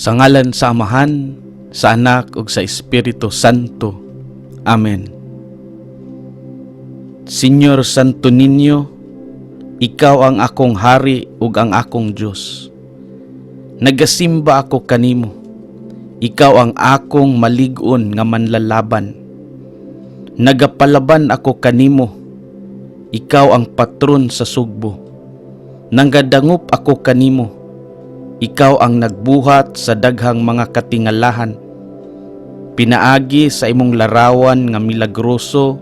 Sa ngalan sa Amahan, sa Anak ug sa Espiritu Santo. Amen. Senyor Santo Niño, ikaw ang akong hari ug ang akong Dios. Nagasimba ako kanimo. Ikaw ang akong malig-on nga manlalaban. Nagapalaban ako kanimo. Ikaw ang patron sa sugbo. Nanggadangup ako kanimo. Ikaw ang nagbuhat sa daghang mga katingalahan. Pinaagi sa imong larawan nga milagroso,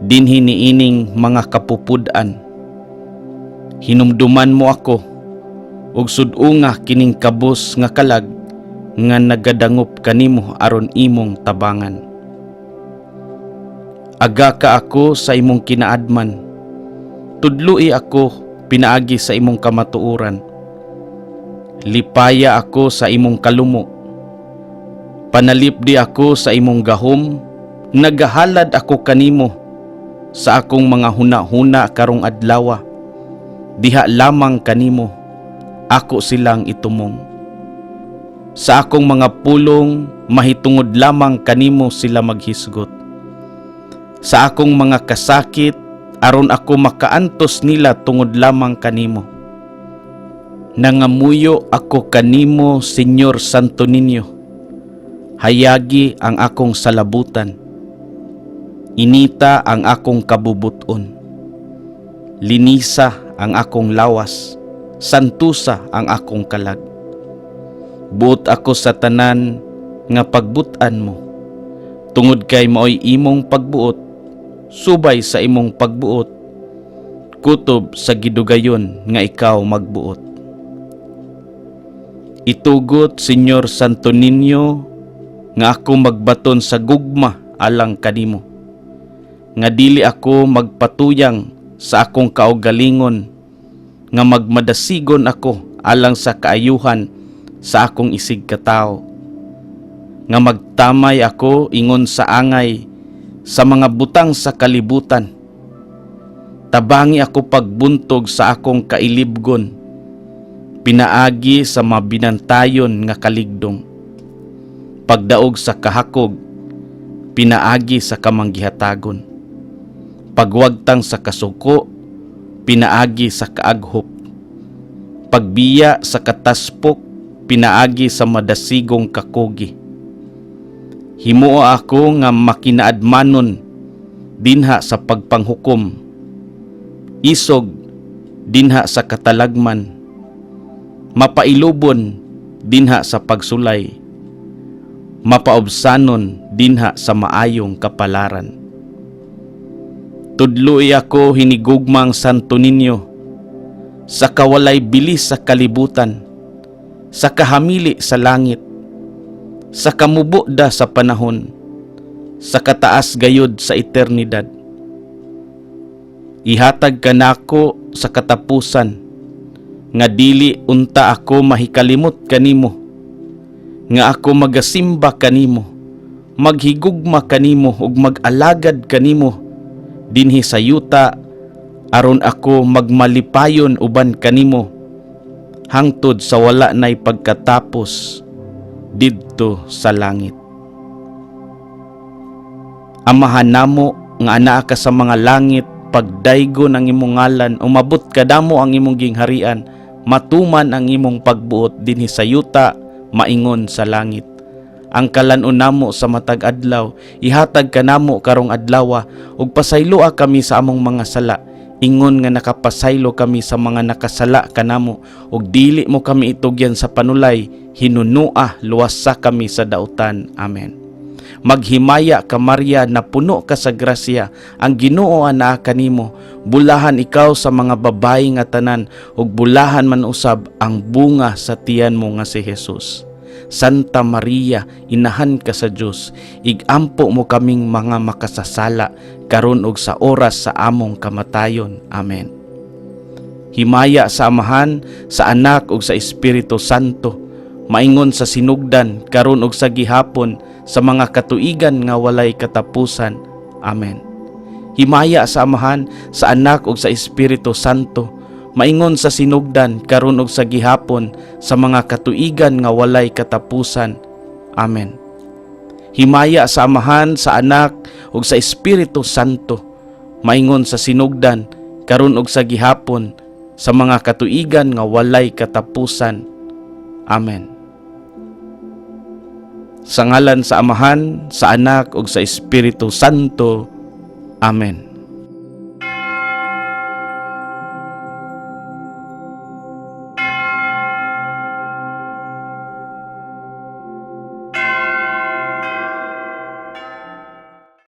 dinhi niining mga kapupudan. Hinumduman mo ako, ug sudunga kining kabus nga kalag nga nagadangup kanimo aron imong tabangan. Aga ka ako sa imong kinaadman. Tudloi ako pinaagi sa imong kamatuoran. Lipaya ako sa imong kalumo. Panalipdi ako sa imong gahom, nagahalad ako kanimo sa akong mga huna-huna karong adlawa. Diha lamang kanimo, ako silang itumong. Sa akong mga pulong, mahitungod lamang kanimo sila maghisgot. Sa akong mga kasakit, aron ako makaantos nila tungod lamang kanimo. Nangamuyo ako kanimo, Senyor Santo Niño. Hayagi ang akong salabutan. Inita ang akong kabubuton. Linisa ang akong lawas. Santusa ang akong kalag. Buot ako sa tanan nga pagbutan mo. Tungod kay maoy imong pagbuot, subay sa imong pagbuot, kutob sa gidugayon nga ikaw magbuot. Itugot, Senyor Santo Niño, nga ako magbaton sa gugma alang kanimo. Nga dili ako magpatuyang sa akong kaugalingon, nga magmadasigon ako alang sa kaayuhan sa akong isig katao. Nga magtamay ako ingon sa angay sa mga butang sa kalibutan. Tabangi ako pagbuntog sa akong kailibgon pinaagi sa mabinantayon nga kaligdong. Pagdaog sa kahakog, pinaagi sa kamanggihatagon. Pagwagtang sa kasuko, pinaagi sa kaaghop. Pagbiya sa kataspok, pinaagi sa madasigong kakugi. Himuo ako nga makinaadmanon dinha sa pagpanghukom. Isog dinha sa katalagman mapailubon dinha sa pagsulay, mapaobsanon dinha sa maayong kapalaran. Tudloy ako hinigugmang Santo Niño sa kawalay bilis sa kalibutan, sa kahamili sa langit, sa kamubo da sa panahon, sa kataas gayod sa eternidad. Ihatag ka nako sa katapusan, nga dili unta ako mahikalimot kanimo nga ako magasimba kanimo maghigugma kanimo ug mag-alagad kanimo. Dinhi sa yuta aron ako magmalipayon uban kanimo hangtod sa wala nay pagkatapos didto sa langit. Amahan namo nga anaa ka sa mga langit pagdaygo ng imong ngalan umabot kadamo ang imong gingharian matuman ang imong pagbuot dinhi sa yuta maingon sa langit. Ang kalanon namo sa matag adlaw ihatag kanamo karong adlawa ug pasayloa kami sa among mga sala. Ingon nga nakapasaylo kami sa mga nakasala kanamo ug dili mo kami itugyan sa panulay hinunua luwasa kami sa dautan. Amen maghimaya ka Maria na puno ka sa grasya. Ang Ginoo ana kanimo bulahan ikaw sa mga babayi nga tanan ug bulahan man usab ang bunga sa tiyan mo nga si Jesus. Santa Maria inahan ka sa Dios igampo mo kaming mga makasasala karon ug sa oras sa among kamatayon. Amen. Himaya sa Amahan sa Anak ug sa Espiritu Santo. Maingon sa sinugdan karon og sa gihapon sa mga katuigan nga walay katapusan. Amen. Himaya sa Amahan, sa Anak ug sa Espiritu Santo, maingon sa sinugdan karon ug sa gihapon sa mga katuigan nga walay katapusan. Amen. Himaya sa Amahan, sa Anak ug sa Espiritu Santo maingon sa sinugdan karon ug sa gihapon sa mga katuigan nga walay katapusan. Amen. Sa ngalan sa Amahan, sa Anak ug sa Espiritu Santo. Amen.